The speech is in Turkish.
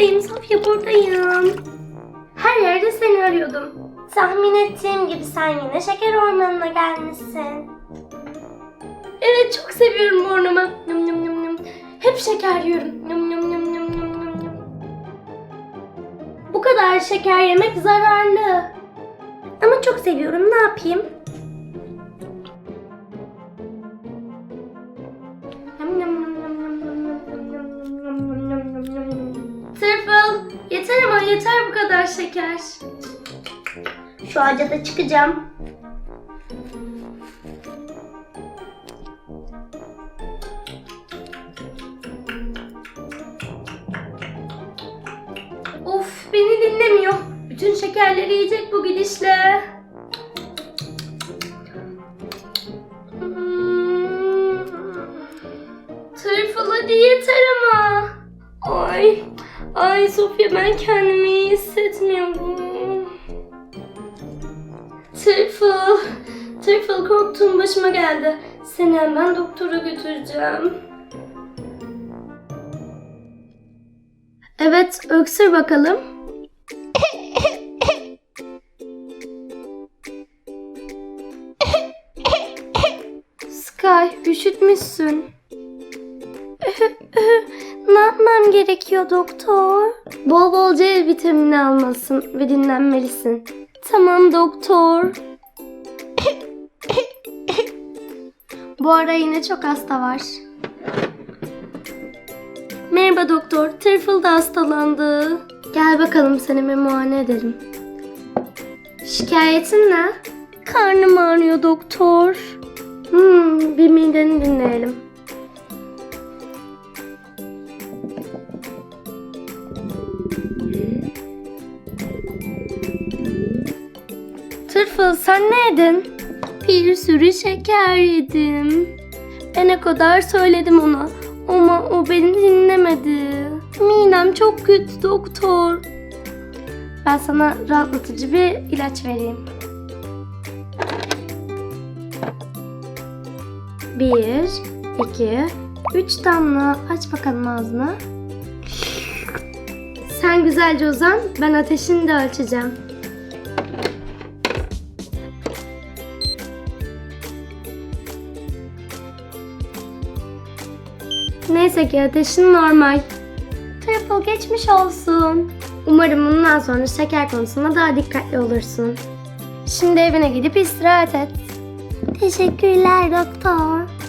buradayım Sofya buradayım. Her yerde seni arıyordum. Tahmin ettiğim gibi sen yine şeker ormanına gelmişsin. Evet çok seviyorum burnumu. Nım nım nım nım. Hep şeker yiyorum. Nım nım nım nım nım nım nım. Bu kadar şeker yemek zararlı. Ama çok seviyorum ne yapayım? Tırfıl yeter ama yeter bu kadar şeker. Şu ağaca da çıkacağım. Of beni dinlemiyor. Bütün şekerleri yiyecek bu gidişle. Hmm. Tırfıl hadi yeter ama. Ay. Ay Sofya ben kendimi iyi hissetmiyorum. Tırfıl. Tırfıl korktuğum başıma geldi. Seni hemen doktora götüreceğim. Evet, öksür bakalım. Sky, üşütmüşsün. ne yapmam gerekiyor doktor? Bol bol C vitamini almalısın ve dinlenmelisin. Tamam doktor. Bu ara yine çok hasta var. Merhaba doktor. Tırfıl da hastalandı. Gel bakalım seni bir muayene edelim. Şikayetin ne? Karnım ağrıyor doktor. Hmm, bir mideni dinleyelim. Sen ne yedin? Bir sürü şeker yedim. Ben ne kadar söyledim ona ama o beni dinlemedi. Midem çok kötü doktor. Ben sana rahatlatıcı bir ilaç vereyim. Bir, iki, üç damla. Aç bakalım ağzını. Sen güzelce uzan. Ben ateşini de ölçeceğim. Neyse ki ateşin normal. Triple geçmiş olsun. Umarım bundan sonra şeker konusunda daha dikkatli olursun. Şimdi evine gidip istirahat et. Teşekkürler doktor.